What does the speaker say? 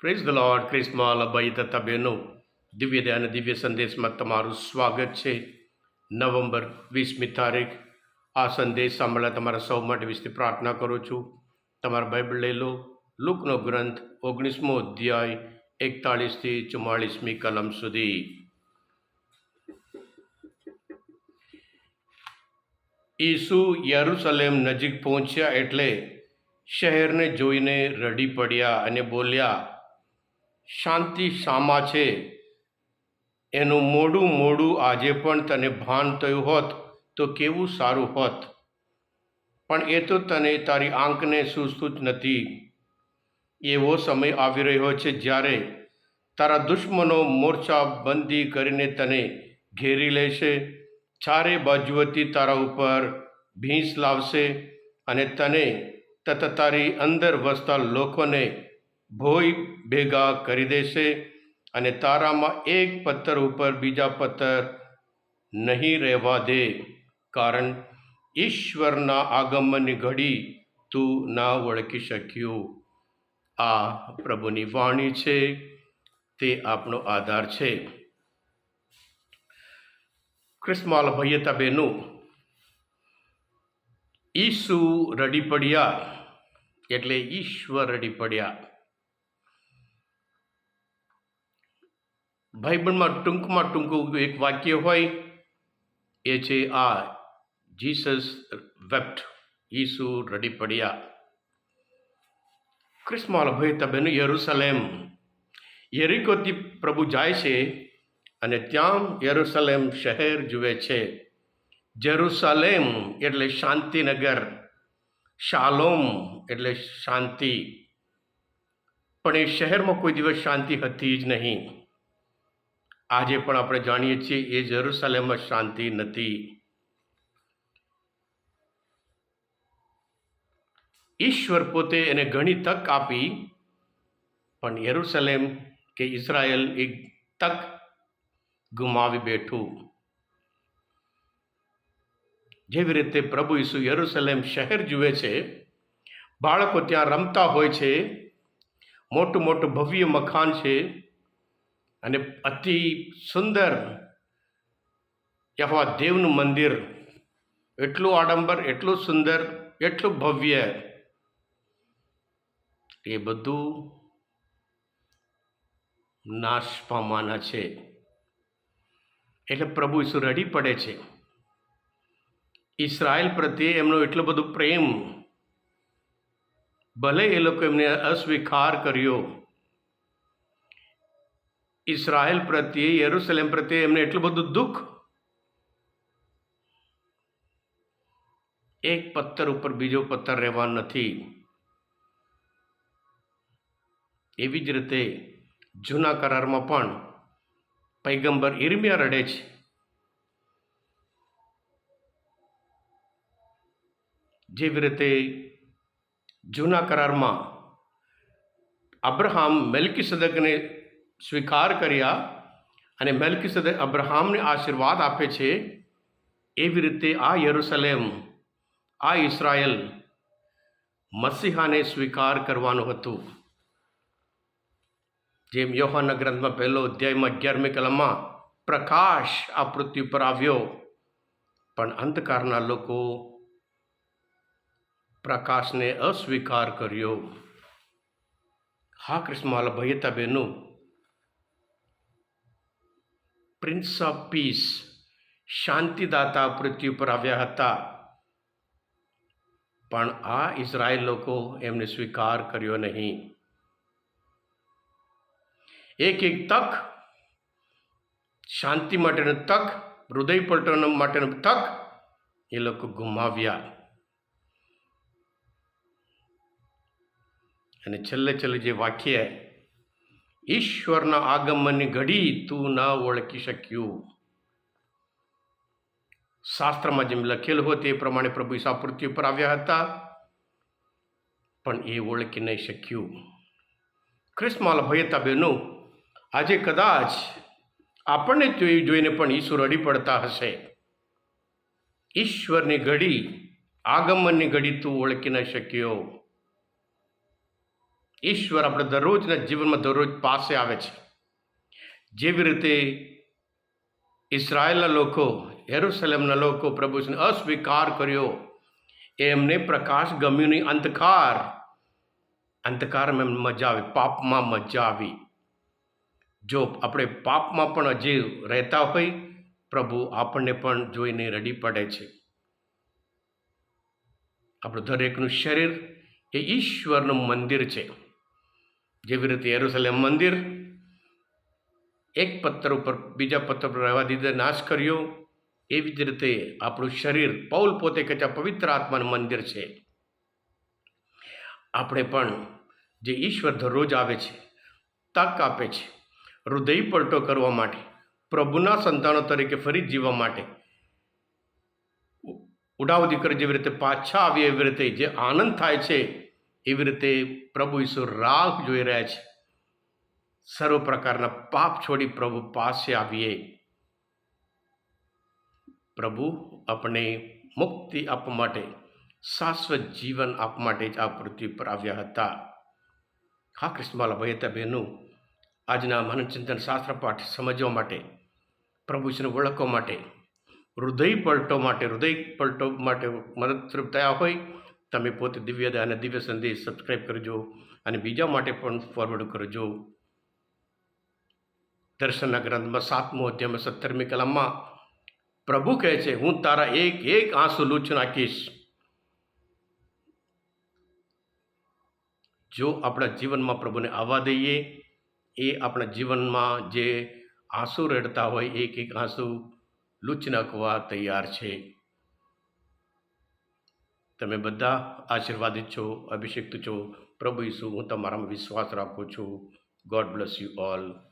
Praise the lord ક્રિસ્મા લબાઈ તથા બહેનો દિવ્ય અને દિવ્ય સંદેશમાં તમારું સ્વાગત છે નવેમ્બર વીસમી તારીખ. આ સંદેશ સાંભળવા તમારા સૌ માટે વિશે પ્રાર્થના કરું છું. તમારા બાઇબલ લઈ લો. લુકનો ગ્રંથ ઓગણીસમો અધ્યાય, એકતાળીસથી ચુમ્માળીસમી કલમ સુધી. ઈસુ યરુસલેમ નજીક પહોંચ્યા એટલે શહેરને જોઈને રડી પડ્યા અને બોલ્યા શાંતિ શામાં છે. એનું મોડું મોડું આજે પણ તને ભાન થયું હોત તો કેવું સારું હોત. પણ એ તો તને તારી આંખને સુસ્તુત નથી. એવો સમય આવી રહ્યો છે જ્યારે તારા દુશ્મનો મોરચા બંધી કરીને તને ઘેરી લેશે, ચારે બાજુએથી તારા ઉપર ભીંસ લાવશે અને તને તથા તારી અંદર વસતા લોકોને ભોય ભેગા કરી દેશે અને તારામાં એક પથ્થર ઉપર બીજા પથ્થર નહીં રહેવા દે. કારણ ઈશ્વરના આગમનની ઘડી તું ના ઓળખી શક્યું. આ પ્રભુની વાણી છે, તે આપણો આધાર છે. ક્રિસ્માલ ભૈયતા બહેનું ઈસુ રડી પડ્યા, એટલે ઈશ્વર રડી પડ્યા. બાઇબલમાં ટૂંકમાં ટૂંકું એક વાક્ય હોય, એ છે આ, જીસસ વેપ્ટ, ઈસુ રડી પડ્યા. ક્રિસ્મોલ ભય તબેનું યરુસલેમ. યરિકોથી પ્રભુ જાય છે અને ત્યાં યરુસલેમ શહેર જુએ છે. જેરુસલેમ એટલે શાંતિનગર, શાલોમ એટલે શાંતિ. પણ એ શહેરમાં કોઈ દિવસ શાંતિ હતી જ નહીં. આજે પણ આપણે જાણીએ છીએ એ જેરુસલેમમાં શાંતિ નથી. ઈશ્વર પોતે એને ઘણી તક આપી, પણ યરુસલેમ કે ઇઝરાયલ એક તક ગુમાવી બેઠું. જેવી રીતે પ્રભુ ઈસુ યરુસલેમ શહેર જુએ છે, બાળકો ત્યાં રમતા હોય છે, મોટું મોટું ભવ્ય મખાન છે અને અતિ સુંદર યહોવા દેવનું મંદિર. એટલું આડંબર, એટલું સુંદર, એટલું ભવ્ય. એ બધું નાશ પામવાના છે. એટલે પ્રભુ ઈસુ રડી પડે છે. ઈસરાયલ પ્રત્યે એમનો એટલો બધો પ્રેમ. ભલે એ લોકો એમને અસ્વીકાર કર્યો ઇસરાયલ પ્રત્યે, યરુસલેમ પ્રત્યે એમને એટલું બધું દુઃખ. એક પથ્થર ઉપર બીજો પથ્થર રહેવા નથી. એવી જ રીતે જૂના કરારમાં પણ પૈગંબર ઇરમિયા રડે છે. જેવી રીતે જૂના કરારમાં અબ્રહામ મેલ્કી સદકને સ્વીકાર કર્યા અને મેલ્કી સદક અબ્રહામને આશીર્વાદ આપે છે, એવી રીતે આ યરુસલેમ, આ ઇસરાયલ મસીહાને સ્વીકાર કરવાનું હતું. જેમ યોહાના ગ્રંથમાં પહેલો અધ્યાયમાં અગિયારમી કલમમાં પ્રકાશ આ પૃથ્વી પર આવ્યો, પણ અંધકારના લોકો પ્રકાશને અસ્વીકાર કર્યો. હા કૃષ્ણમાલ ભયતા બહેનું પ્રિન્સ ઓફ પીસ શાંતિદાતા પૃથ્વી પર આવ્યા હતા પણ આ ઇઝરાયલ લોકો એમને સ્વીકાર કર્યો નહીં. એક એક તક, શાંતિ માટેનો તક, હૃદય પલટન માટેનો તક, એ લોકો ગુમાવ્યા. અને છેલ્લે છેલ્લે જે વાક્ય ઈશ્વરના આગમનની ઘડી તું ન ઓળખી શક્યું. શાસ્ત્રમાં જેમ લખેલું હોય તે પ્રમાણે પ્રભુ ઈસા પૃથ્વી પર આવ્યા હતા, પણ એ ઓળખી નહીં શક્યું. ક્રિસ્માલ ભયતા બહેનો, આજે કદાચ આપણને જોઈ જોઈને પણ ઈશ્વર રડી પડતા હશે. ઈશ્વરની ઘડી, આગમનની ઘડી તું ઓળખી ન શક્યો. ઈશ્વર આપણે દરરોજના જીવનમાં દરરોજ પાસે આવે છે. જેવી રીતે ઇસરાયેલના લોકો, યરુસલેમના લોકો પ્રભુને અસ્વીકાર કર્યો. એમને પ્રકાશ ગમ્યું નહીં, અંધકાર. અંધકારમાં એમને મજા આવી, પાપમાં મજા આવી. જો આપણે પાપમાં પણ હજી રહેતા હોય, પ્રભુ આપણને પણ જોઈને રડી પડે છે. આપણું દરેકનું શરીર એ ઈશ્વરનું મંદિર છે. જેવી રીતે યરુસલેમ મંદિર, એક પથ્થર ઉપર, બીજા પથ્થર પર રહેવા દીધે નાશ કર્યો. એવી જ રીતે આપણું શરીર, પૌલ પોતે કહે પવિત્ર આત્માનું મંદિર છે. આપણે પણ જે ઈશ્વર દરરોજ આવે છે, તક આપે છે, હૃદય પલટો કરવા માટે, પ્રભુના સંતાનો તરીકે ફરી જીવવા માટે ઉડાવ દીકરી જેવી રીતે પાછા આવી એવી રીતે જે આનંદ થાય છે એવી રીતે પ્રભુ ઈશ્વર રાહ જોઈ રહ્યા છે. સર્વ પ્રકારના પાપ છોડી પ્રભુ પાસે આવીએ. પ્રભુ, આપણે મુક્તિ આપવા માટે, શાશ્વત જીવન આપવા માટે જ આ પૃથ્વી પર આવ્યા હતા. હા કૃષ્ણમાલા ભાઈ હતા બહેનો, આજના મનચિંતન શાસ્ત્ર પાઠ સમજવા માટે પ્રભુને ઓળખવા માટે, હૃદય પલટો માટે, હૃદય પલટો માટે મદદરૂપ થયા હોય તમે પોતે દિવ્યદા અને દિવ્ય સંદેશ સબસ્ક્રાઈબ કરજો અને બીજા માટે પણ ફોરવર્ડ કરજો. દર્શનના ગ્રંથમાં સાતમો અધ્યાયમાં સત્તરમી કલામમાં પ્રભુ કહે છે, હું તારા એક એક આંસુ લૂછ નાખીશ. જો આપણા જીવનમાં પ્રભુને આવવા દઈએ, એ આપણા જીવનમાં જે આંસુ રડતા હોય, એક એક આંસુ લૂછ નાખવા તૈયાર છે. તમે બધા આશીર્વાદિત છો, અભિષિક્ત છો. પ્રભુ ઈસુ, હું તમારામાં વિશ્વાસ રાખું છું. God bless you all